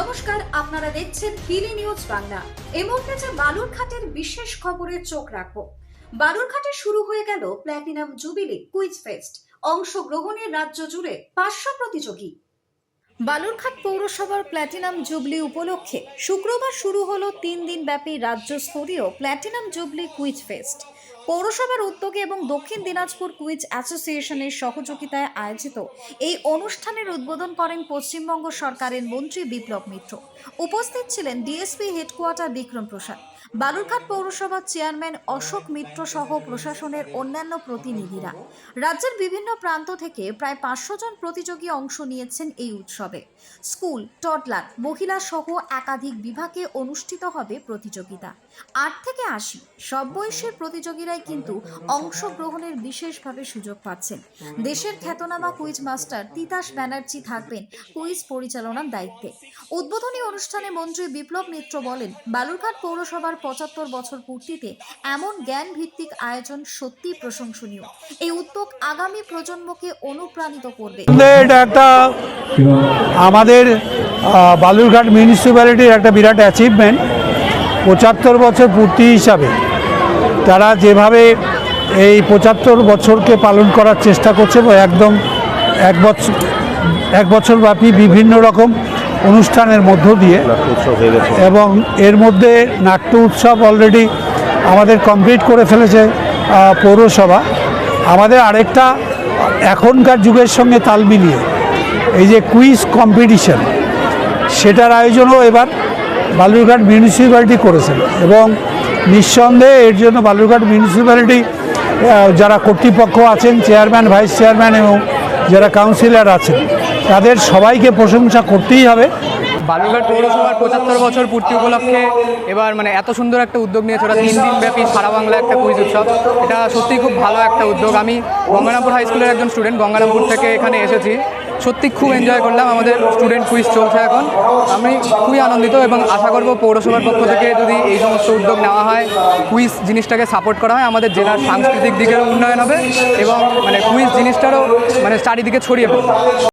নমস্কার, আপনারা দেখছেন হিলি নিউজ বাংলা। এই মুহূর্তে যে বালুরঘাটের বিশেষ খবরে চোখ রাখব। বালুরঘাটে শুরু হয়ে গেল প্ল্যাটিনাম জুবিলি কুইজ ফেস্ট। অংশগ্রহণের রাজ্য জুড়ে পাঁচশো প্রতিযোগী। বালুরঘাট পৌরসভার প্ল্যাটিনাম জুবলি উপলক্ষে শুক্রবার শুরু হলো তিন দিন ব্যাপী রাজ্য স্তরীয় প্ল্যাটিনাম জুবলি কুইজ ফেস্ট। পৌরসভার উদ্যোগে এবং দক্ষিণ দিনাজপুর কুইজ অ্যাসোসিয়েশনের সহযোগিতায় আয়োজিত এই অনুষ্ঠানের উদ্বোধন করেন পশ্চিমবঙ্গ সরকারের মন্ত্রী বিপ্লব মিত্র। উপস্থিত ছিলেন ডিএসপি হেডকোয়ার্টার বিক্রম প্রসাদ, বালুরঘাট পৌরসভার চেয়ারম্যান অশোক মিত্র সহ প্রশাসনের অন্যান্য প্রতিনিধিরা। রাজ্যের বিভিন্ন প্রান্ত থেকে প্রায় পাঁচশো জন প্রতিযোগী অংশ নিয়েছেন এই উৎসবে। স্কুল টডলার মহিলা সহ একাধিক বিভাগে অনুষ্ঠিত হবে প্রতিযোগিতা। আট থেকে আশি, সব বয়সের প্রতিযোগীরাই কিন্তু অংশগ্রহণের বিশেষভাবে সুযোগ পাচ্ছেন। দেশের খ্যাতনামা কুইজ মাস্টার তিতাস ব্যানার্জি থাকবেন কুইজ পরিচালনার দায়িত্বে। উদ্বোধনী অনুষ্ঠানে মন্ত্রী বিপ্লব মিত্র বলেন, বালুরঘাট পৌরসভার পঁচাত্তর বছর পূর্তিতে এমন জ্ঞান ভিত্তিক আয়োজন সত্যি প্রশংসনীয়। এই উদ্যোগ আগামী প্রজন্মকে অনুপ্রাণিত করবে। এটা একটা, আমাদের বালুরঘাট মিউনিসিপ্যালিটির একটা বিরাট অ্যাচিভমেন্ট পঁচাত্তর বছর পূর্তি হিসাবে। তারা যেভাবে এই পঁচাত্তর বছরকে পালন করার চেষ্টা করছে এবং একদম এক বছর এক বছর ব্যাপী বিভিন্ন রকম অনুষ্ঠানের মধ্য দিয়ে এবং এর মধ্যে নাট্য উৎসব অলরেডি আমাদের কমপ্লিট করে ফেলেছে পৌরসভা। আমাদের আরেকটা এখনকার যুগের সঙ্গে তাল মিলিয়ে এই যে কুইজ কম্পিটিশন সেটার আয়োজনও এবার বালুরঘাট মিউনিসিপ্যালিটি করেছেন এবং নিঃসন্দেহে এর জন্য বালুরঘাট মিউনিসিপ্যালিটি যারা কর্তৃপক্ষ আছেন চেয়ারম্যান ভাইস চেয়ারম্যান এবং যারা কাউন্সিলর আছেন, তাদের সবাইকে প্রশংসা করতেই হবে। বালুরঘাট পৌরসভার পঁচাত্তর বছর পূর্তি উপলক্ষে এবার মানে এত সুন্দর একটা উদ্যোগ নিয়েছে ওরা তিন দিন ব্যাপী সারা বাংলা একটা কুইজ উৎসব। এটা সত্যিই খুব ভালো একটা উদ্যোগ। আমি গঙ্গারামপুর হাই স্কুলের একজন স্টুডেন্ট গঙ্গারামপুর থেকে এখানে এসেছি। সত্যি খুব এনজয় করলাম। আমাদের স্টুডেন্ট কুইজ চলছে এখন। আমি খুবই আনন্দিত এবং আশা করব পৌরসভার পক্ষ থেকে যদি এই সমস্ত উদ্যোগ নেওয়া হয় কুইজ জিনিসটাকে সাপোর্ট করা হয়, আমাদের জেলার সাংস্কৃতিক দিকেরও উন্নয়ন হবে এবং মানে কুইজ জিনিসটারও মানে চারিদিকে ছড়িয়ে পড়বে।